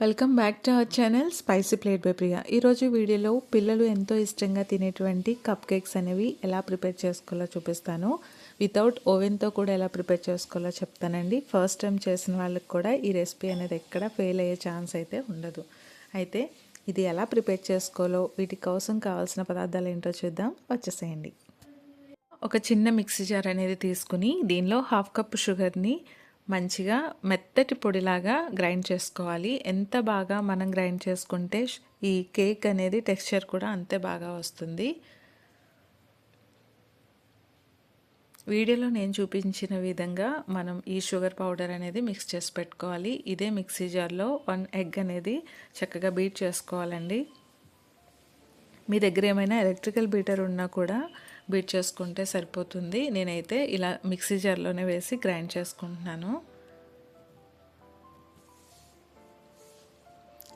Welcome back to our channel spicy plate by Priya ఈరోజు వీడియోలో పిల్లలు ఎంతో ఇష్టంగా తినేటువంటి కప్ కేక్స్ అనేవి ఎలా ప్రిపేర్ చేసుకోవాలో చూపిస్తాను. వితౌట్ ఓవెన్తో కూడా ఎలా ప్రిపేర్ చేసుకోవాలో చెప్తానండి. ఫస్ట్ టైం చేసిన వాళ్ళకి కూడా ఈ రెసిపీ అనేది ఎక్కడ ఫెయిల్ అయ్యే ఛాన్స్ అయితే ఉండదు. అయితే ఇది ఎలా ప్రిపేర్ చేసుకోవాలో వీటి కోసం కావాల్సిన పదార్థాలు ఏంటో చూద్దాం. వచ్చేసేయండి. ఒక చిన్న మిక్సీ జార్ అనేది తీసుకుని దీనిలో హాఫ్ కప్ షుగర్ని మంచిగా మెత్తటి పొడిలాగా గ్రైండ్ చేసుకోవాలి. ఎంత బాగా మనం గ్రైండ్ చేసుకుంటే ఈ కేక్ అనేది టెక్స్చర్ కూడా అంతే బాగా వస్తుంది. వీడియోలో నేను చూపించిన విధంగా మనం ఈ షుగర్ పౌడర్ అనేది మిక్స్ చేసి పెట్టుకోవాలి. ఇదే మిక్సీ జార్లో వన్ ఎగ్ అనేది చక్కగా బీట్ చేసుకోవాలండి. మీ దగ్గర ఏమైనా ఎలక్ట్రికల్ బీటర్ ఉన్నా కూడా బీట్ చేసుకుంటే సరిపోతుంది. నేనైతే ఇలా మిక్సీ జార్లోనే వేసి గ్రైండ్ చేసుకుంటున్నాను.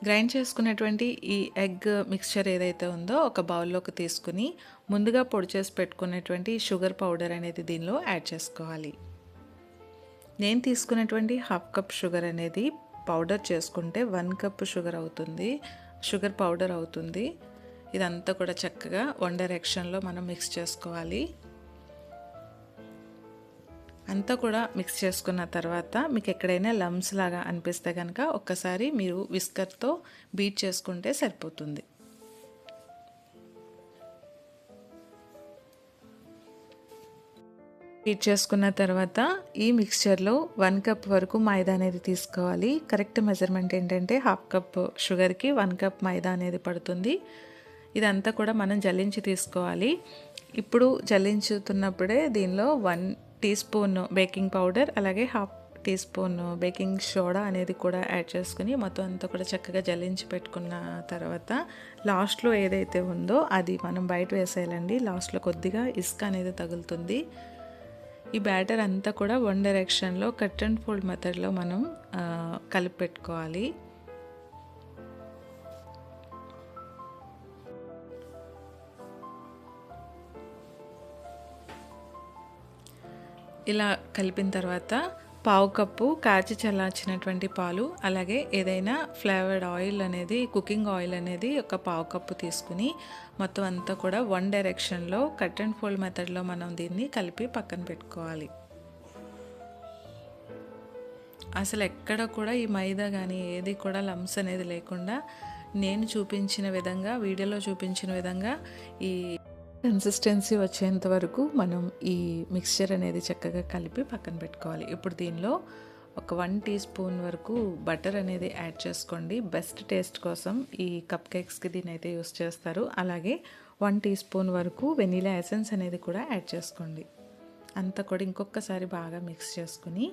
గ్రైండ్ చేసుకున్నటువంటి ఈ ఎగ్ మిక్స్చర్ ఏదైతే ఉందో ఒక బౌల్లోకి తీసుకుని ముందుగా పొడి చేసి పెట్టుకున్నటువంటి షుగర్ పౌడర్ అనేది దీనిలో యాడ్ చేసుకోవాలి. నేను తీసుకున్నటువంటి హాఫ్ కప్ షుగర్ అనేది పౌడర్ చేసుకుంటే వన్ కప్ షుగర్ అవుతుంది. షుగర్ పౌడర్ అవుతుంది. ఇదంతా కూడా చక్కగా వన్ డైరెక్షన్లో మనం మిక్స్ చేసుకోవాలి. అంతా కూడా మిక్స్ చేసుకున్న తర్వాత మీకు ఎక్కడైనా లమ్స్ లాగా అనిపిస్తే కనుక ఒక్కసారి మీరు విస్కర్తో బీట్ చేసుకుంటే సరిపోతుంది. బీట్ చేసుకున్న తర్వాత ఈ మిక్స్చర్లో వన్ కప్ వరకు మైదా అనేది తీసుకోవాలి. కరెక్ట్ మెజర్మెంట్ ఏంటంటే హాఫ్ కప్ షుగర్కి వన్ కప్ మైదా అనేది పడుతుంది. ఇదంతా కూడా మనం జల్లించి తీసుకోవాలి. ఇప్పుడు జల్లించుతున్నప్పుడే దీనిలో one teaspoon baking powder అలాగే half teaspoon baking soda అనేది కూడా యాడ్ చేసుకుని మొత్తం అంతా కూడా చక్కగా జల్లించి పెట్టుకున్న తర్వాత లాస్ట్లో ఏదైతే ఉందో అది మనం బయట వేసేయాలండి. లాస్ట్లో కొద్దిగా ఇసుక అనేది తగులుతుంది. ఈ బ్యాటర్ అంతా కూడా వన్ డైరెక్షన్లో కట్ అండ్ ఫోల్డ్ మెథడ్లో మనం కలిపి పెట్టుకోవాలి. ఇలా కలిపిన తర్వాత పావు కప్పు కాచి చల్లార్చినటువంటి పాలు అలాగే ఏదైనా ఫ్లేవర్డ్ ఆయిల్ అనేది కుకింగ్ ఆయిల్ అనేది ఒక పావు కప్పు తీసుకుని మొత్తం అంతా కూడా వన్ డైరెక్షన్లో కట్ అండ్ ఫోల్డ్ మెథడ్లో మనం దీన్ని కలిపి పక్కన పెట్టుకోవాలి. అసలు ఎక్కడ కూడా ఈ మైదా కానీ ఏది కూడా లమ్స్ అనేది లేకుండా నేను చూపించిన విధంగా వీడియోలో చూపించిన విధంగా ఈ కన్సిస్టెన్సీ వచ్చేంత వరకు మనం ఈ మిక్స్చర్ అనేది చక్కగా కలిపి పక్కన పెట్టుకోవాలి. ఇప్పుడు దీనిలో ఒక వన్ టీ స్పూన్ వరకు బటర్ అనేది యాడ్ చేసుకోండి. బెస్ట్ టేస్ట్ కోసం ఈ కప్ కేక్స్కి దీని అయితే యూస్ చేస్తారు. అలాగే వన్ టీ స్పూన్ వరకు వెనీలా ఎసెన్స్ అనేది కూడా యాడ్ చేసుకోండి. అంతా కూడా ఇంకొకసారి బాగా మిక్స్ చేసుకుని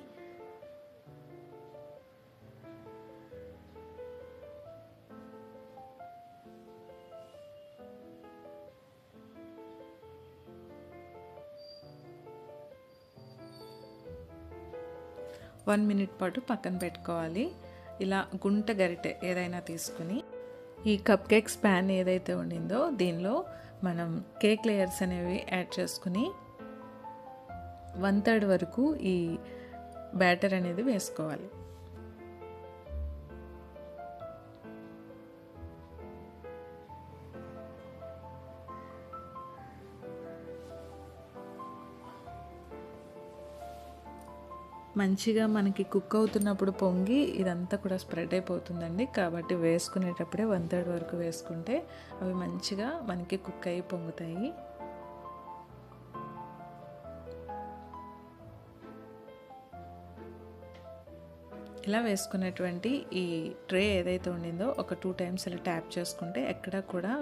వన్ మినిట్ పాటు పక్కన పెట్టుకోవాలి. ఇలా గుంట గరిటె ఏదైనా తీసుకుని ఈ కప్ కేక్స్ ప్యాన్ ఏదైతే ఉండిందో దీనిలో మనం కేక్ లేయర్స్ అనేవి యాడ్ చేసుకుని వన్ థర్డ్ వరకు ఈ బ్యాటర్ అనేది వేసుకోవాలి. మంచిగా మనకి కుక్ అవుతున్నప్పుడు పొంగి ఇదంతా కూడా స్ప్రెడ్ అయిపోతుందండి. కాబట్టి వేసుకునేటప్పుడే వన్ థర్డ్ వరకు వేసుకుంటే అవి మంచిగా మనకి కుక్ అయ్యి పొంగుతాయి. ఇలా వేసుకున్నటువంటి ఈ ట్రే ఏదైతే ఉండిందో ఒక టూ టైమ్స్ ఇలా ట్యాప్ చేసుకుంటే ఎక్కడ కూడా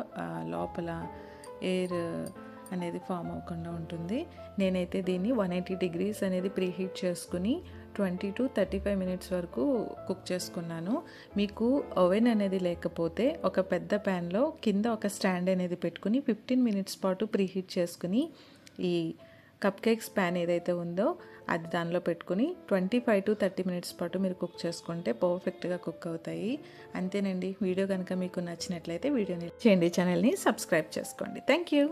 లోపల ఎయిర్ అనేది ఫామ్ అవ్వకుండా ఉంటుంది. నేనైతే దీన్ని వన్ ఎయిటీ డిగ్రీస్ అనేది ప్రీహీట్ చేసుకుని twenty to thirty five minutes వరకు కుక్ చేసుకున్నాను. మీకు ఓవెన్ అనేది లేకపోతే ఒక పెద్ద ప్యాన్లో కింద ఒక స్టాండ్ అనేది పెట్టుకుని ఫిఫ్టీన్ మినిట్స్ పాటు ప్రీహీట్ చేసుకుని ఈ కప్ కేక్స్ ప్యాన్ ఏదైతే ఉందో అది దానిలో పెట్టుకుని twenty five to thirty minutes పాటు మీరు కుక్ చేసుకుంటే పర్ఫెక్ట్గా కుక్ అవుతాయి. అంతేనండి. వీడియో కనుక మీకు నచ్చినట్లయితే వీడియోని చేయండి ఛానల్ని సబ్స్క్రైబ్ చేసుకోండి. Thank you